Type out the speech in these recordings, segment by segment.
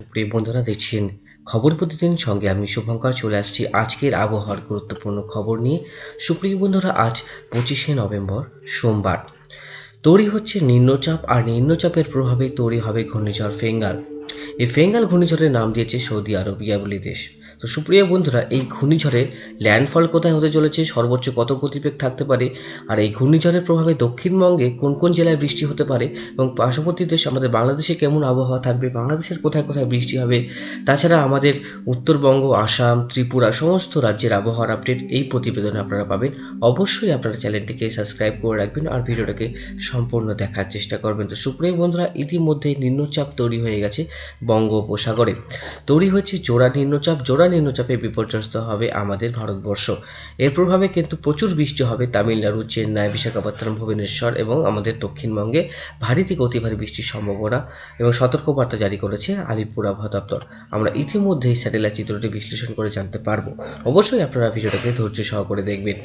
প্রিয় বন্ধুরা, দেখছেন খবর প্রতিদিন। সঙ্গে আমি শুভঙ্কর চলে আসছি আজকের আবহাওয়ার গুরুত্বপূর্ণ খবর নিয়ে। সুপ্রিয় বন্ধুরা, আজ পঁচিশে নভেম্বর, সোমবার। তৈরি হচ্ছে নিম্নচাপ, আর নিম্নচাপের প্রভাবে তৈরি হবে ঘূর্ণিঝড় ফেঙ্গাল। এই ফেঙ্গাল ঘূর্ণিঝড়ের নাম দিয়েছে সৌদি আরবিয়া বলে দেশ। তো সুপ্রিয় বন্ধুরা, এই ঘূর্ণিঝড়ে ল্যান্ডফল কোথায় হতে চলেছে, সর্বোচ্চ কত গতিবেগ থাকতে পারে, আর এই ঘূর্ণিঝড়ের প্রভাবে দক্ষিণবঙ্গে কোন কোন জেলায় বৃষ্টি হতে পারে এবং পার্শ্ববর্তী দেশ, আমাদের বাংলাদেশে কেমন আবহাওয়া থাকবে, বাংলাদেশের কোথায় কোথায় বৃষ্টি হবে, তাছাড়া আমাদের উত্তরবঙ্গ, আসাম, ত্রিপুরা সমস্ত রাজ্যের আবহাওয়ার আপডেট এই প্রতিবেদনে আপনারা পাবেন। অবশ্যই আপনারা চ্যানেলটিকে সাবস্ক্রাইব করে রাখবেন আর ভিডিওটাকে সম্পূর্ণ দেখার চেষ্টা করবেন। তো সুপ্রিয় বন্ধুরা ইতিমধ্যে নিম্নচাপ তৈরি হয়ে গেছে বঙ্গোপসাগরে। তৈরি হয়েছে জোড়া নিম্নচাপ। জোড়া নিম্নচাপে বিপর্যস্ত হবে আমাদের ভারতবর্ষ। এর প্রভাবে কিন্তু প্রচুর বৃষ্টি হবে তামিলনাড়ু, চেন্নাই, বিশাখাপত্তনম, ভুবনেশ্বর এবং আমাদের দক্ষিণবঙ্গে ভারী থেকে অতি ভারী বৃষ্টির সম্ভাবনা এবং সতর্কবার্তা জারি করেছে আলিপুর আবহাওয়া দপ্তর। আমরা ইতিমধ্যেই স্যাটেলাইট চিত্রটি বিশ্লেষণ করে জানতে পারব। অবশ্যই আপনারা ভিডিওটাকে ধৈর্য সহকারে দেখবেন।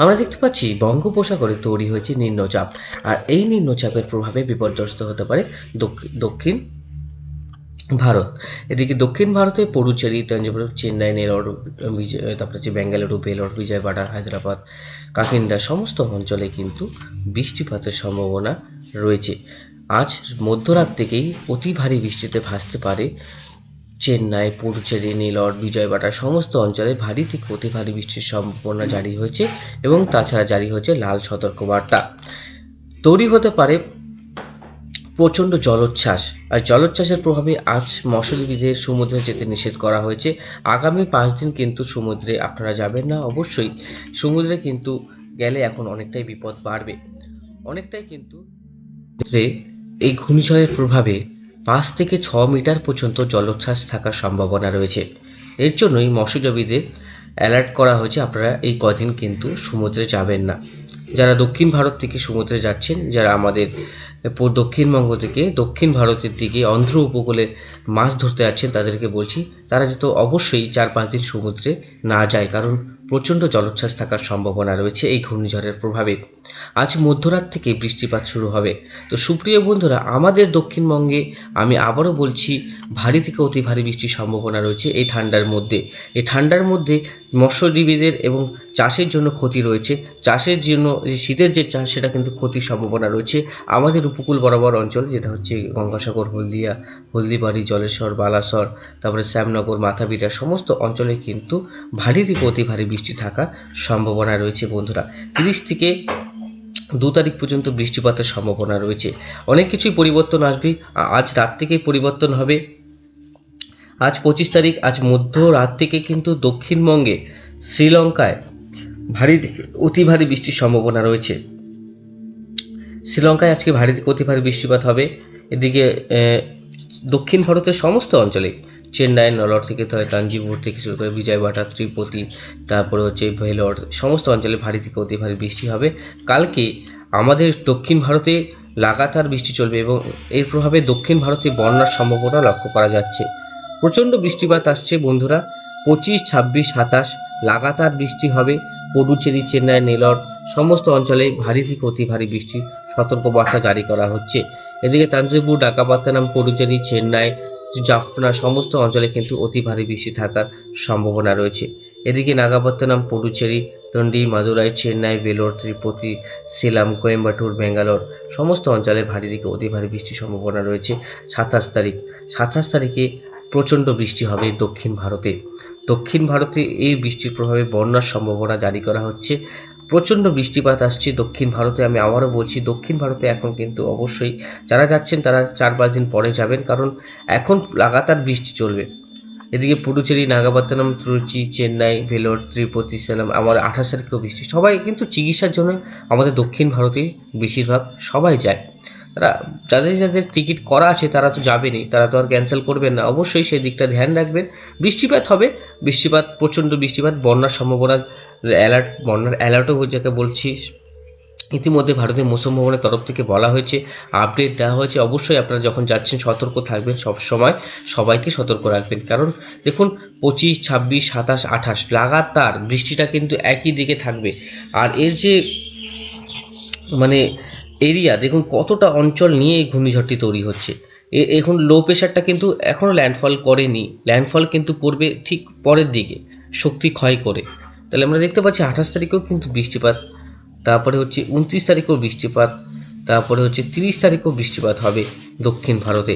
আমরা দেখতে পাচ্ছি বঙ্গোপসাগরে তৈরি হয়েছে নিম্নচাপ। আর এই নিম্নচাপের প্রভাবে বিপর্যস্ত হতে পারে দক্ষিণ ভারত। এদিকে দক্ষিণ ভারতে পড়ুচেরি তাঞ্জাবুর চেন্নাই নেলোর বিজয়, তারপরে হচ্ছে বেঙ্গালুরু বেলোর বিজয়বাড়া হায়দ্রাবাদ, কাকিন্ডা, সমস্ত অঞ্চলে কিন্তু বৃষ্টিপাতের সম্ভাবনা রয়েছে। আজ মধ্যরাত থেকেই অতি ভারী বৃষ্টিতে ভাসতে পারে চেন্নাই, পুডুচেরি নীলর বিজয়বাটা সমস্ত অঞ্চলে ভারী থেকে অতি ভারী বৃষ্টির সম্ভাবনা জারি হয়েছে এবং তাছাড়া জারি হয়েছে লাল সতর্কবার্তা। তৈরি হতে পারে প্রচণ্ড জলোচ্ছ্বাস। আর জলোচ্ছ্বাসের প্রভাবে আজ মৎস্যজীবীদের সমুদ্রে যেতে নিষেধ করা হয়েছে। আগামী পাঁচ দিন কিন্তু সমুদ্রে আপনারা যাবেন না অবশ্যই। সমুদ্রে কিন্তু গেলে এখন অনেকটাই বিপদ বাড়বে। অনেকটাই কিন্তু এই ঘূর্ণিঝড়ের প্রভাবে পাঁচ থেকে ছ মিটার পর্যন্ত জলোচ্ছ্বাস থাকার সম্ভাবনা রয়েছে। এর জন্যই মৎস্যজীবীদের অ্যালার্ট করা হয়েছে, আপনারা এই কদিন কিন্তু সমুদ্রে যাবেন না। যারা দক্ষিণ ভারত থেকে সমুদ্রে যাচ্ছেন, যারা আমাদের প- দক্ষিণবঙ্গ থেকে, দক্ষিণ ভারতের দিকে অন্ধ্র উপকূলে মাছ ধরতে যাচ্ছেন তাদেরকে বলছি, তারা যেহেতু অবশ্যই চার পাঁচ দিন সমুদ্রে না যায়। কারণ প্রচণ্ড জলোচ্ছ্বাস থাকার সম্ভাবনা রয়েছে এই ঘূর্ণিঝড়ের প্রভাবে। আজ মধ্যরাত থেকে বৃষ্টিপাত শুরু হবে। তো সুপ্রিয় বন্ধুরা, আমাদের দক্ষিণবঙ্গে আমি আবারও বলছি, ভারী থেকে অতি ভারী বৃষ্টির সম্ভাবনা রয়েছে এই ঠান্ডার মধ্যে। এই ঠান্ডার মধ্যে মৎস্যজীবীদের এবং চাষের জন্য ক্ষতি রয়েছে। চাষের জন্য যে শীতের যে চাষ, সেটা কিন্তু ক্ষতির সম্ভাবনা রয়েছে। আমাদের উপকূল বরাবর অঞ্চল, যেটা হচ্ছে গঙ্গাসাগর, হলদিয়া, হলদিবাড়ি, জলেশ্বর, বালাসর, তারপরে শ্যামনগর মাথাপিটা সমস্ত অঞ্চলে কিন্তু ভারী থেকে অতি ভারী বৃষ্টি থাকার সম্ভাবনা রয়েছে, বন্ধুরা। তিরিশ থেকে দু তারিখ পর্যন্ত বৃষ্টিপাতের সম্ভাবনা রয়েছে। অনেক কিছুই পরিবর্তন আসবে। আজ রাত থেকেই পরিবর্তন হবে। আজ পঁচিশ তারিখ, আজ মধ্য রাত থেকে কিন্তু দক্ষিণবঙ্গে, শ্রীলঙ্কায় ভারী অতি ভারী বৃষ্টির সম্ভাবনা রয়েছে। শ্রীলঙ্কায় আজকে ভারী অতি ভারী বৃষ্টিপাত হবে। এদিকে দক্ষিণ ভারতের সমস্ত অঞ্চলে চেন্নাই নলর থেকে ধরে তাঞ্জিপুর থেকে শুরু করে বিজয়বাটা ত্রিপতি তারপরে হচ্ছে ভেলোর সমস্ত অঞ্চলে ভারী থেকে অতি ভারী বৃষ্টি হবে। কালকে আমাদের দক্ষিণ ভারতে লাগাতার বৃষ্টি চলবে এবং এর প্রভাবে দক্ষিণ ভারতে বন্যার সম্ভাবনা লক্ষ্য করা যাচ্ছে। প্রচণ্ড বৃষ্টিপাত আসছে বন্ধুরা, পঁচিশ, ছাব্বিশ, সাতাশ, লাগাতার বৃষ্টি হবে। পডুচেরি, চেন্নাই নেলর সমস্ত অঞ্চলে ভারী থেকে অতি ভারী বৃষ্টির সতর্কবার্তা জারি করা হচ্ছে। এদিকে তাঞ্জাবুর ডাকাপাত্তানাম পডুচেরি, চেন্নাই জাফনা সমস্ত অঞ্চলে কিন্তু অতি ভারী বৃষ্টি থাকার সম্ভাবনা রয়েছে। এদিকে নাগাপত্তনম, পডুচেরি, তন্ডি, মাদুরাই, চেন্নাই, বেলোর, ত্রিপতি সেলাম কোয়েম্বাটুর, ব্যাঙ্গালোর সমস্ত অঞ্চলে ভারী থেকে অতি ভারী বৃষ্টির সম্ভাবনা রয়েছে সাতাশ তারিখ। সাতাশ তারিখে প্রচণ্ড বৃষ্টি হবে দক্ষিণ ভারতে। দক্ষিণ ভারতে এই বৃষ্টির প্রভাবে বন্যার সম্ভাবনা জারি করা হচ্ছে। প্রচণ্ড বৃষ্টিপাত আসছে দক্ষিণ ভারতে, আমি আবারও বলছি দক্ষিণ ভারতে এখন কিন্তু অবশ্যই যারা যাচ্ছেন তারা চার পাঁচ দিন পরে যাবেন, কারণ এখন লাগাতার বৃষ্টি চলবে। এদিকে পুডুচেরি, নাগাপত্তনম, ত্রুচি, চেন্নাই, ভেলোর, ত্রিপতি, সেলাম, আমার আঠাশ তারিখেও বৃষ্টি। সবাই কিন্তু চিকিৎসার জন্য আমাদের দক্ষিণ ভারতে বেশিরভাগ সবাই যায়। তারা যাদের যাদের টিকিট করা আছে তারা তো যাবেনই, তারা তো আর ক্যান্সেল করবেন না। অবশ্যই সেই দিকটা ধ্যান রাখবেন। বৃষ্টিপাত হবে, বৃষ্টিপাত, প্রচণ্ড বৃষ্টিপাত, বন্যার সম্ভাবনা অ্যালার্ট বন্যার অ্যালার্টও যাকে বলছি ইতিমধ্যে ভারতের মৌসুম ভবনের তরফ থেকে বলা হয়েছে আপডেট দেওয়া হয়েছে। অবশ্যই আপনারা যখন যাচ্ছেন, সতর্ক থাকবেন সব সময় সবাইকে সতর্ক রাখবেন। কারণ দেখুন, পঁচিশ, ছাব্বিশ, সাতাশ, আঠাশ, লাগাতার বৃষ্টিটা কিন্তু একই দিকে থাকবে। আর এর যে মানে এরিয়া দেখুন কতটা অঞ্চল নিয়ে এই ঘূর্ণিঝড়টি তৈরি হচ্ছে। এ- এখন লো প্রেশারটা কিন্তু এখনও ল্যান্ডফল করেনি। ল্যান্ডফল কিন্তু পড়বে ঠিক পরের দিকে, শক্তি ক্ষয় করে। তাহলে আমরা দেখতে পাচ্ছি আঠাশ তারিখেও কিন্তু বৃষ্টিপাত, তারপরে হচ্ছে উনত্রিশ তারিখেও বৃষ্টিপাত, তারপরে হচ্ছে তিরিশ তারিখেও বৃষ্টিপাত হবে দক্ষিণ ভারতে।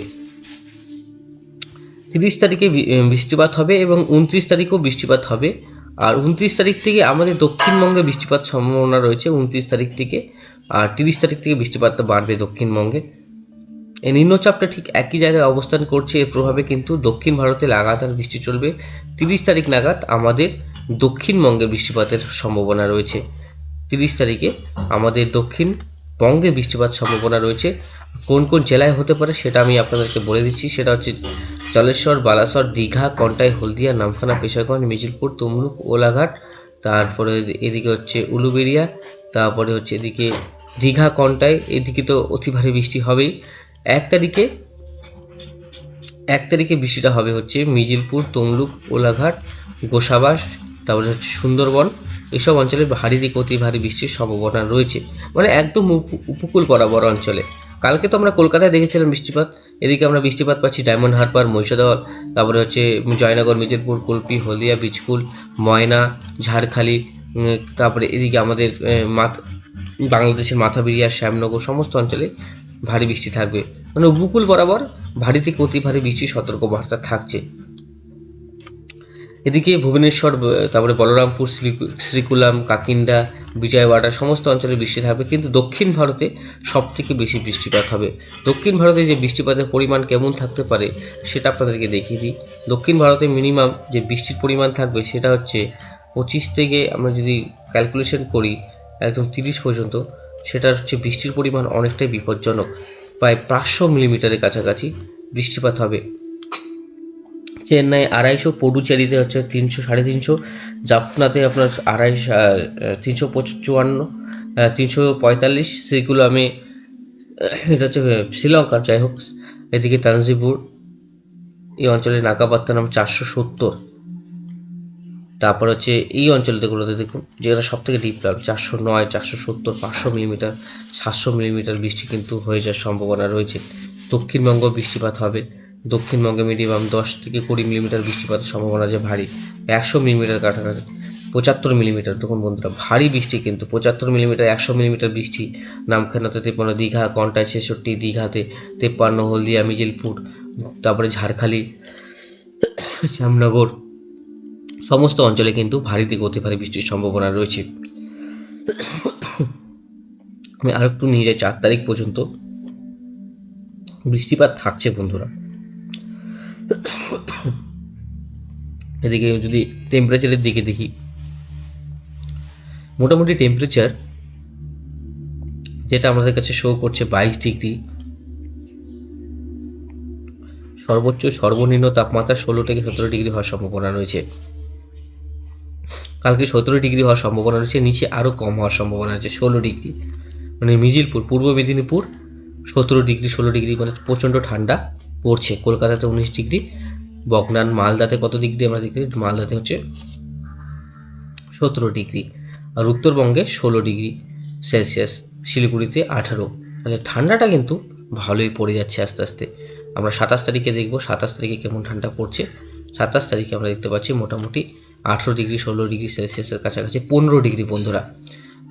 তিরিশ তারিখে বৃষ্টিপাত হবে এবং উনত্রিশ তারিখেও বৃষ্টিপাত হবে। আর উনত্রিশ তারিখ থেকে আমাদের দক্ষিণবঙ্গে বৃষ্টিপাত সম্ভাবনা রয়েছে উনত্রিশ তারিখ থেকে, আর তিরিশ তারিখ থেকে বৃষ্টিপাতটা বাড়বে দক্ষিণবঙ্গে। এই নিম্নচাপটা ঠিক একই জায়গায় অবস্থান করছে, এর প্রভাবে কিন্তু দক্ষিণ ভারতে লাগাতার বৃষ্টি চলবে। তিরিশ তারিখ নাগাদ আমাদের দক্ষিণবঙ্গে বৃষ্টিপাতের সম্ভাবনা রয়েছে। তিরিশ তারিখে আমাদের দক্ষিণবঙ্গে বৃষ্টিপাত সম্ভাবনা রয়েছে। কোন কোন জেলায় হতে পারে সেটা আমি আপনাদেরকে বলে দিচ্ছি। সেটা হচ্ছে জলেশ্বর বালাসর, দীঘা, কন্টাই, হলদিয়া, নামখানা, পেশাগঞ্জ, মিজিলপুর, তমলুক, ওলাঘাট, তারপরে এদিকে হচ্ছে উলুবেরিয়া তারপরে হচ্ছে এদিকে দীঘা, কন্টাই, এদিকে তো অতি ভারী বৃষ্টি হবেই। এক তারিখে এক তারিখে বৃষ্টিটা হবে হচ্ছে মিজিলপুর, তমলুক, ওলাঘাট, গোসাবাস তারপরে হচ্ছে সুন্দরবন। এসব অঞ্চলে ভারী অতি ভারী বৃষ্টির সম্ভাবনা রয়েছে। মানে একদম উপ- উপকূল বরাবর অঞ্চলে। কালকে তো আমরা কলকাতায় দেখেছিলাম বৃষ্টিপাত। এদিকে আমরা বৃষ্টিপাত পাচ্ছি ডায়মন্ড হারবার মহিষাদল তারপরে হচ্ছে জয়নগর মিজিরপুর কুলপি, হলদিয়া বিচকুল ময়না, ঝাড়খালি তারপরে এদিকে আমাদের মাথ, বাংলাদেশের মাথাবিরিয়া, শ্যামনগর সমস্ত অঞ্চলে ভারী বৃষ্টি থাকবে। মানে উপকূল বরাবর ভারী থেকে অতি ভারী বৃষ্টির সতর্কবার্তা থাকছে। এদিকে ভুবনেশ্বর তারপরে বলরামপুর, শ্রী- শ্রীকুলাম, কাকিন্ডা, বিজয়ওয়াড়া সমস্ত অঞ্চলে বৃষ্টি থাকবে। কিন্তু দক্ষিণ ভারতে সব থেকে বেশি বৃষ্টিপাত হবে। দক্ষিণ ভারতে যে বৃষ্টিপাতের পরিমাণ কেমন থাকতে পারে, সেটা আপনাদেরকে দেখিয়ে দিই। দক্ষিণ ভারতে মিনিমাম যে বৃষ্টির পরিমাণ থাকবে, সেটা হচ্ছে পঁচিশ থেকে আমরা যদি ক্যালকুলেশন করি, একদম তিরিশ পর্যন্ত সেটা হচ্ছে বৃষ্টির পরিমাণ অনেকটাই বিপজ্জনক। প্রায় পাঁচশো মিলিমিটারের কাছাকাছি বৃষ্টিপাত হবে। চেন্নাই আড়াইশো, পডুচেরিতে হচ্ছে তিনশো, সাড়ে তিনশো, জাফনাতে আপনার আড়াইশো তিনশো চুয়ান্ন তিনশো পঁয়তাল্লিশ সেগুলো আমি এটা হচ্ছে শ্রীলঙ্কার, যাই হোক, এদিকে তানজিপুর, এই অঞ্চলের নাকাবাত্তানাম চারশো সত্তর। তারপর হচ্ছে এই অঞ্চলগুলোতে দেখুন, যেটা সব থেকে ডিপ লাগবে চারশো নয়, চারশো সত্তর, পাঁচশো মিলিমিটার সাতশো মিলিমিটার বৃষ্টি কিন্তু হয়ে যাওয়ার সম্ভাবনা রয়েছে। দক্ষিণবঙ্গ বৃষ্টিপাত হবে। দক্ষিণবঙ্গে মিনিমাম দশ থেকে কুড়ি মিলিমিটার বৃষ্টিপাতের সম্ভাবনা আছে ভারী, একশো মিলিমিটার কাছাকাছি, পঁচাত্তর মিলিমিটার। তখন বন্ধুরা, ভারী বৃষ্টি কিন্তু, পঁচাত্তর মিলিমিটার, একশো মিলিমিটার বৃষ্টি, নামখানাতে তেপ্পান্ন দীঘা, কন্টায় ছেষট্টি, দীঘাতে তেপ্পান্ন হলদিয়া, মিজিলপুর, তারপরে ঝাড়খালি, শ্যামনগর, সমস্ত অঞ্চলে কিন্তু ভারী থেকে অতি ভারী বৃষ্টির সম্ভাবনা রয়েছে। আমি আরেকটু নিয়ে যাই, চার তারিখ পর্যন্ত বৃষ্টিপাত থাকছে বন্ধুরা। এদিকে যদি টেম্পারেচারের দিকে দেখি, মোটামুটি টেম্পারেচার যেটা আমাদের কাছে শো করছে বাইশ ডিগ্রি, সর্বোচ্চ সর্বনিম্ন তাপমাত্রা ষোলো থেকে সতেরো ডিগ্রি হওয়ার সম্ভাবনা রয়েছে। কালকে সতেরো ডিগ্রি হওয়ার সম্ভাবনা রয়েছে, নিচে আরও কম হওয়ার সম্ভাবনা আছে, ষোলো ডিগ্রি। মানে মিজিলপুর, পূর্ব মেদিনীপুর, সতেরো ডিগ্রি, ষোলো ডিগ্রি মানে প্রচণ্ড ঠান্ডা। পড়ছে। কলকাতাতে উনিশ ডিগ্রি বগনান মালদাতে কত ডিগ্রি আমরা দেখতে মালদাতে হচ্ছে সতেরো ডিগ্রি আর উত্তরবঙ্গে ষোলো ডিগ্রি সেলসিয়াস, শিলিগুড়িতে আঠারো। তাহলে ঠান্ডাটা কিন্তু ভালোই পড়ে যাচ্ছে আস্তে আস্তে। আমরা সাতাশ তারিখে দেখব, সাতাশ তারিখে কেমন ঠান্ডা পড়ছে? সাতাশ তারিখে আমরা দেখতে পাচ্ছি মোটামুটি আঠেরো ডিগ্রি, ষোলো ডিগ্রি সেলসিয়াসের কাছাকাছি, পনেরো ডিগ্রি বন্ধুরা।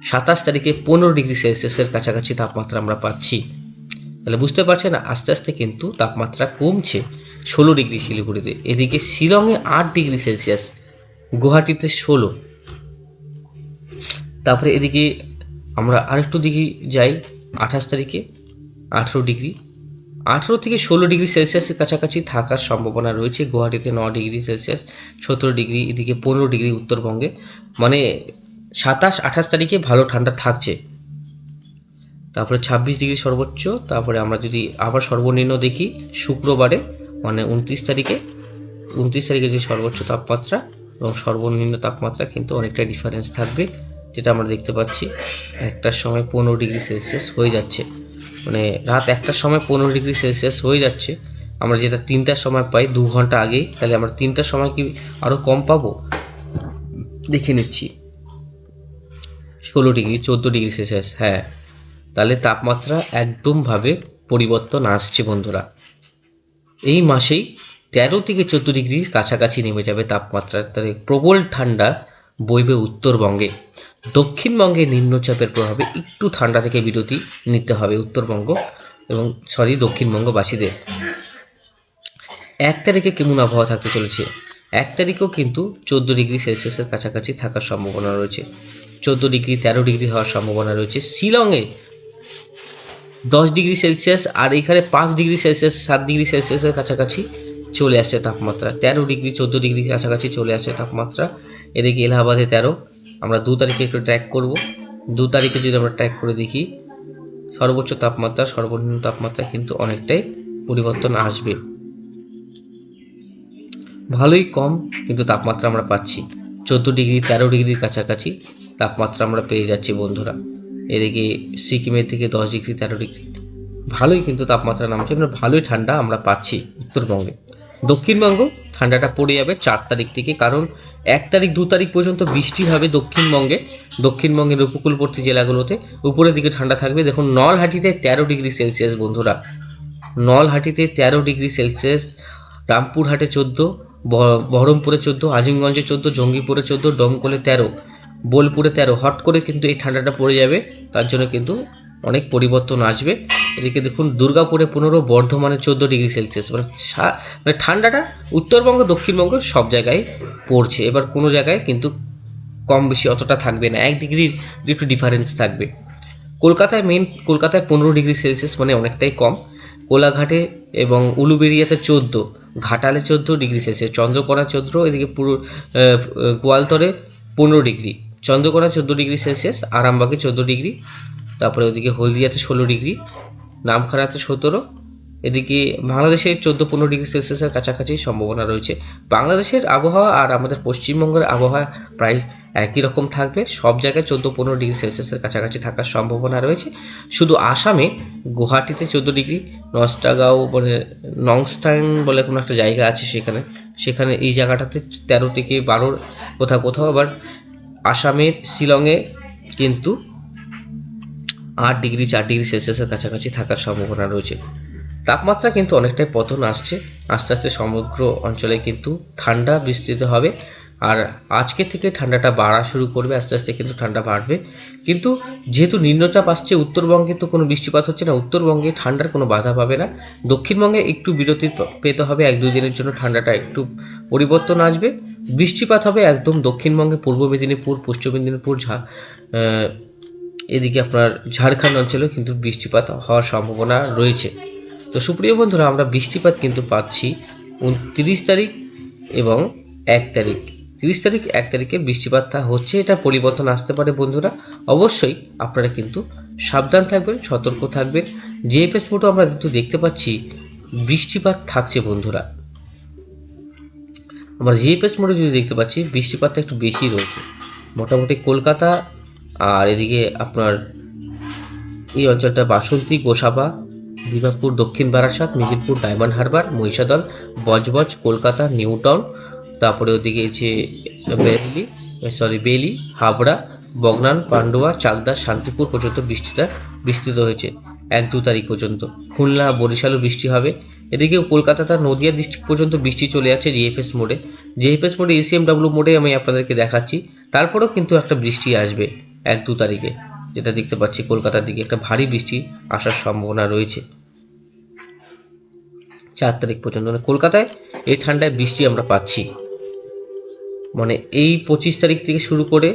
সাতাশ তারিখে পনেরো ডিগ্রি সেলসিয়াসের কাছাকাছি তাপমাত্রা আমরা পাচ্ছি। তাহলে বুঝতে পারছেন, আস্তে আস্তে কিন্তু তাপমাত্রা কমছে ষোলো ডিগ্রি শিলিগুড়িতে। এদিকে শিলংয়ে আট ডিগ্রি সেলসিয়াস, গুয়াহাটিতে ষোলো। তারপরে এদিকে আমরা আরেকটু দিকে যাই, আঠাশ তারিখে আঠেরো ডিগ্রি। আঠেরো থেকে ষোলো ডিগ্রি সেলসিয়াসের কাছাকাছি থাকার সম্ভাবনা রয়েছে। গুয়াহাটিতে ন ডিগ্রি সেলসিয়াস, সতেরো ডিগ্রি, এদিকে পনেরো ডিগ্রি উত্তরবঙ্গে। মানে সাতাশ আঠাশ তারিখে ভালো ঠান্ডা থাকছে। তারপরে ছাব্বিশ ডিগ্রি সর্বোচ্চ, তারপরে আমরা যদি আবার সর্বনিম্ন দেখি শুক্রবারে মানে উনত্রিশ তারিখে উনত্রিশ তারিখে যে সর্বোচ্চ তাপমাত্রা এবং সর্বনিম্ন তাপমাত্রা কিন্তু অনেকটা ডিফারেন্স থাকবে, যেটা আমরা দেখতে পাচ্ছি একটার সময় পনেরো ডিগ্রি সেলসিয়াস হয়ে যাচ্ছে। মানে রাত একটার সময় পনেরো ডিগ্রি সেলসিয়াস হয়ে যাচ্ছে, আমরা যেটা তিনটার সময় পাই দু ঘণ্টা আগেই, তাহলে আমরা তিনটার সময় কি আরও কম পাবো? দেখে নিচ্ছি। ষোলো ডিগ্রি, চোদ্দ ডিগ্রি সেলসিয়াস হ্যাঁ। তাহলে তাপমাত্রা একদমভাবে পরিবর্তন আসছে বন্ধুরা। এই মাসেই তেরো থেকে চোদ্দ ডিগ্রির কাছাকাছি নেমে যাবে তাপমাত্রা। তাই প্রবল ঠান্ডা বইবে উত্তরবঙ্গে। দক্ষিণবঙ্গে নিম্নচাপের প্রভাবে একটু ঠান্ডা থেকে বিরতি নিতে হবে উত্তরবঙ্গ এবং সরি দক্ষিণবঙ্গবাসীদের। এক তারিখে কেমন আবহাওয়া থাকতে চলেছে? এক তারিখেও কিন্তু চোদ্দ ডিগ্রি সেলসিয়াসের কাছাকাছি থাকার সম্ভাবনা রয়েছে। চোদ্দ ডিগ্রি, তেরো ডিগ্রি হওয়ার সম্ভাবনা রয়েছে। শিলংয়ে দশ ডিগ্রি সেলসিয়াস আর এখানে পাঁচ ডিগ্রি সেলসিয়াস, সাত ডিগ্রি সেলসিয়াসের কাছাকাছি চলে আসছে তাপমাত্রা। তেরো ডিগ্রি, চোদ্দ ডিগ্রি কাছাকাছি চলে আসছে তাপমাত্রা। এদিকে এলাহাবাদে তেরো। আমরা দু তারিখে একটু ট্র্যাক করব। দু তারিখে যদি আমরা ট্র্যাক করে দেখি, সর্বোচ্চ তাপমাত্রা, সর্বনিম্ন তাপমাত্রা কিন্তু অনেকটাই পরিবর্তন আসবে। ভালোই কম কিন্তু তাপমাত্রা আমরা পাচ্ছি। চোদ্দ ডিগ্রি, তেরো ডিগ্রির কাছাকাছি তাপমাত্রা আমরা পেয়ে যাচ্ছি বন্ধুরা। এদিকে সিকিমের থেকে দশ ডিগ্রি, তেরো ডিগ্রি। ভালোই কিন্তু তাপমাত্রা নামছে মানে ভালোই ঠান্ডা আমরা পাচ্ছি উত্তরবঙ্গে। দক্ষিণবঙ্গ ঠান্ডাটা পড়ে যাবে চার তারিখ থেকে, কারণ এক তারিখ, দু তারিখ পর্যন্ত বৃষ্টি হবে দক্ষিণবঙ্গে, দক্ষিণবঙ্গের উপকূলবর্তী জেলাগুলোতে। উপরের দিকে ঠান্ডা থাকবে, দেখুন নলহাটিতে তেরো ডিগ্রি সেলসিয়াস বন্ধুরা। নলহাটিতে তেরো ডিগ্রি সেলসিয়াস, রামপুরহাটে চোদ্দ বহরমপুরে চোদ্দ, আজিমগঞ্জে চোদ্দ, জঙ্গিপুরে চোদ্দ, দমকলে তেরো। বোলপুরে তেরো। হট করে কিন্তু এই ঠান্ডাটা পড়ে যাবে, তার জন্য কিন্তু অনেক পরিবর্তন আসবে। এদিকে দেখুন, দুর্গাপুরে পনেরো, বর্ধমানে চোদ্দ ডিগ্রি সেলসিয়াস। মানে মানে ঠান্ডাটা উত্তরবঙ্গ, দক্ষিণবঙ্গ সব জায়গায় পড়ছে। এবার কোনো জায়গায় কিন্তু কম বেশি অতটা থাকবে না। এক ডিগ্রির একটু ডিফারেন্স থাকবে। কলকাতায় মেন কলকাতায় পনেরো ডিগ্রি সেলসিয়াস মানে অনেকটাই কম। কোলাঘাটে এবং উলুবেরিয়াতে চোদ্দ, ঘাটালে চোদ্দ ডিগ্রি সেলসিয়াস, চন্দ্রকোনা চোদ্দ, এদিকে পুরো গোয়ালতরে পনেরো ডিগ্রি। চন্দ্রকোনা চোদ্দ ডিগ্রি সেলসিয়াস, আরামবাগে চোদ্দ ডিগ্রি, তারপরে ওদিকে হলদিয়াতে ষোলো ডিগ্রি, নামখানাতে সতেরো, এদিকে বাংলাদেশে চোদ্দ পনেরো ডিগ্রি সেলসিয়াসের কাছাকাছি সম্ভাবনা রয়েছে। বাংলাদেশের আবহাওয়া আর আমাদের পশ্চিমবঙ্গের আবহাওয়া প্রায় একই রকম থাকবে। সব জায়গায় চোদ্দ পনেরো ডিগ্রি সেলসিয়াসের কাছাকাছি থাকার সম্ভাবনা রয়েছে। শুধু আসামে গুয়াহাটিতে চোদ্দ ডিগ্রি নস্টাগাঁও মানে নংস্টাইন বলে কোনো একটা জায়গা আছে সেখানে। সেখানে এই জায়গাটাতে তেরো থেকে বারোর কোথাও কোথাও আবার আসামের শিলংয়ে কিন্তু আট ডিগ্রি, চার ডিগ্রি সেলসিয়াসের কাছাকাছি থাকার সম্ভাবনা রয়েছে। তাপমাত্রা কিন্তু অনেকটাই পতন আসছে। আস্তে আস্তে সমগ্র অঞ্চলে কিন্তু ঠান্ডা বিস্তৃত হবে। আর আজকে থেকে ঠান্ডাটা বাড়া শুরু করবে, আস্তে আস্তে কিন্তু ঠান্ডা বাড়বে। কিন্তু যেহেতু নিম্নচাপ আসছে, উত্তরবঙ্গে তো কোনো বৃষ্টিপাত হচ্ছে না। উত্তরবঙ্গে ঠান্ডার কোনো বাধা পাবে না। দক্ষিণবঙ্গে একটু বিরতি পেতে হবে, এক দুই দিনের জন্য ঠান্ডাটা একটু পরিবর্তন আসবে। বৃষ্টিপাত হবে একদম দক্ষিণবঙ্গে, পূর্ব মেদিনীপুর, পশ্চিম মেদিনীপুর, ঝা এদিকে আপনার ঝাড়খণ্ড অঞ্চলেও কিন্তু বৃষ্টিপাত হওয়ার সম্ভাবনা রয়েছে। তো সুপ্রিয় বন্ধুরা, আমরা বৃষ্টিপাত কিন্তু পাচ্ছি উনত্রিশ তারিখ এবং এক তারিখ। তিরিশ তারিখ, এক তারিখে বৃষ্টিপাতটা হচ্ছে, এটা পরিবর্তন আসতে পারে বন্ধুরা। অবশ্যই আপনারা কিন্তু সাবধান থাকবেন, সতর্ক থাকবেন। জিএফএস মোটও আমরা কিন্তু দেখতে পাচ্ছি, বৃষ্টিপাত থাকছে বন্ধুরা। আমরা জিএফএস মোডে যদি দেখতে পাচ্ছি, বৃষ্টিপাতটা একটু বেশি রয়েছে। মোটামুটি কলকাতা আর এদিকে আপনার এই অঞ্চলটা বাসন্তী, গোসাবা দিমাপুর দক্ষিণ বারাসাত মিজিরপুর ডায়মন্ড হারবার, মহিষাদল, বজবজ, কলকাতা নিউ টাউন তারপরে ওদিকে যে বেলি সরি বেলি, হাবড়া, বগনান, পান্ডুয়া, চাকদা, শান্তিপুর পর্যন্ত বৃষ্টিটা বিস্তৃত হয়েছে এক দু তারিখ পর্যন্ত। খুলনা, বরিশালও বৃষ্টি হবে। এদিকে কলকাতা তার নদিয়া ডিস্ট্রিক্ট পর্যন্ত বৃষ্টি চলে যাচ্ছে জিএফএস মোডে। জিএফএস মোডে এসিএমডাব্লিউ মোডে আমি আপনাদেরকে দেখাচ্ছি। তারপরেও কিন্তু একটা বৃষ্টি আসবে এক দু তারিখে, যেটা দেখতে পাচ্ছি কলকাতার দিকে। একটা ভারী বৃষ্টি আসার সম্ভাবনা রয়েছে। চার তারিখ পর্যন্ত। মানে কলকাতায় এই ঠান্ডায় বৃষ্টি আমরা পাচ্ছি। মানে এই পঁচিশ তারিখ থেকে শুরু করে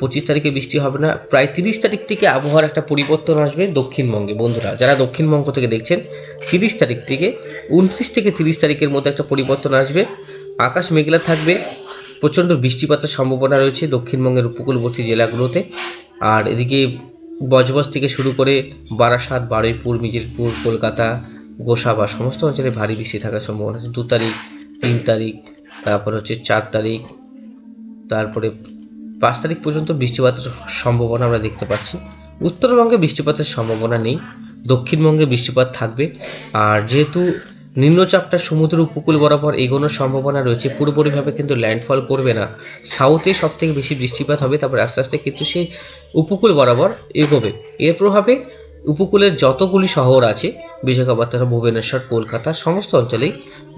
পঁচিশ তারিখে বৃষ্টি হবে না, প্রায় তিরিশ তারিখ থেকে আবহাওয়ার একটা পরিবর্তন আসবে দক্ষিণবঙ্গে। বন্ধুরা, যারা দক্ষিণবঙ্গ থেকে দেখছেন, তিরিশ তারিখ থেকে উনত্রিশ থেকে তিরিশ তারিখের মধ্যে একটা পরিবর্তন আসবে। আকাশ মেঘলা থাকবে, প্রচণ্ড বৃষ্টিপাতের সম্ভাবনা রয়েছে দক্ষিণবঙ্গের উপকূলবর্তী জেলাগুলোতে। আর এদিকে বজবজ থেকে শুরু করে বারাসাত, বারুইপুর মিজিরপুর কলকাতা, গোসাবা, সমস্ত অঞ্চলে ভারী বৃষ্টি থাকার সম্ভাবনা আছে। দু তারিখ, তিন তারিখ তারপরে হচ্ছে চার তারিখ, তারপরে পাঁচ তারিখ পর্যন্ত বৃষ্টিপাতের সম্ভাবনা আমরা দেখতে পাচ্ছি। উত্তরবঙ্গে বৃষ্টিপাতের সম্ভাবনা নেই, দক্ষিণবঙ্গে বৃষ্টিপাত থাকবে। আর যেহেতু নিম্নচাপটা সমুদ্র উপকূল বরাবর এগোনোর সম্ভাবনা রয়েছে পুরোপুরিভাবে কিন্তু ল্যান্ডফল করবে না। সাউথে সব থেকে বেশি বৃষ্টিপাত হবে, তারপর আস্তে আস্তে কিন্তু সেই উপকূল বরাবর এগোবে। এর প্রভাবে উপকূলের যতগুলি শহর আছে বিশাখাপত্তনম, ভুবনেশ্বর, কলকাতা সমস্ত অঞ্চলেই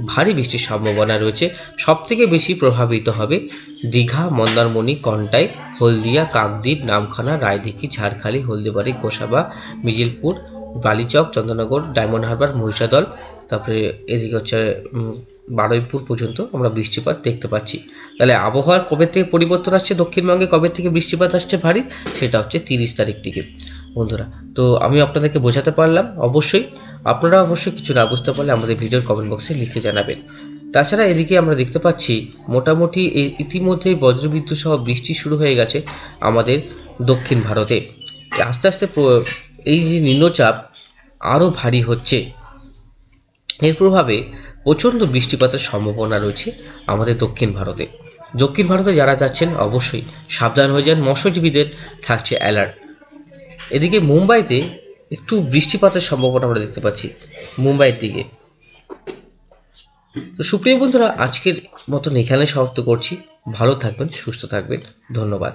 ভারী বৃষ্টির সম্ভাবনা রয়েছে। সবথেকে বেশি প্রভাবিত হবে দীঘা, মন্দারমণি, কন্টাই, হলদিয়া, কাকদ্বীপ, নামখানা, রায়দিঘি, ঝাড়খালি, হলদিবাড়ি, গোসাবা, মিজিলপুর, বালিচক চন্দ্রনগর ডায়মন্ড হারবার, মহিষাদল, তারপরে এদিকে হচ্ছে বারুইপুর পর্যন্ত আমরা বৃষ্টিপাত দেখতে পাচ্ছি। তাহলে আবহাওয়ার কবে থেকে পরিবর্তন আসছে দক্ষিণবঙ্গে কবে থেকে বৃষ্টিপাত আসছে ভারী? সেটা হচ্ছে তিরিশ তারিখ থেকে। বন্ধুরা, তো আমি আপনাদেরকে বোঝাতে পারলাম, অবশ্যই আপনারা অবশ্যই কিছু না বুঝতে পারলে আমাদের ভিডিওর কমেন্ট বক্সে লিখে জানাবেন। তাছাড়া এদিকে আমরা দেখতে পাচ্ছি, মোটামুটি ইতিমধ্যেই বজ্রবিদ্যুৎ সহ বৃষ্টি শুরু হয়ে গেছে আমাদের দক্ষিণ ভারতে। আস্তে আস্তে এই যে নিম্নচাপ আরও ভারী হচ্ছে। এর প্রভাবে প্রচণ্ড বৃষ্টিপাতের সম্ভাবনা রয়েছে আমাদের দক্ষিণ ভারতে। দক্ষিণ ভারতে যারা যাচ্ছেন, অবশ্যই সাবধান হয়ে যান, মৎস্যজীবীদের থাকছে অ্যালার্ট এদিকে মুম্বাইতে একটু বৃষ্টিপাতের সম্ভাবনা আমরা দেখতে পাচ্ছি, মুম্বাইয়ের দিকে। তো সুপ্রিয় বন্ধুরা, আজকের মতন এখানে সমাপ্ত করছি। ভালো থাকবেন, সুস্থ থাকবেন। ধন্যবাদ।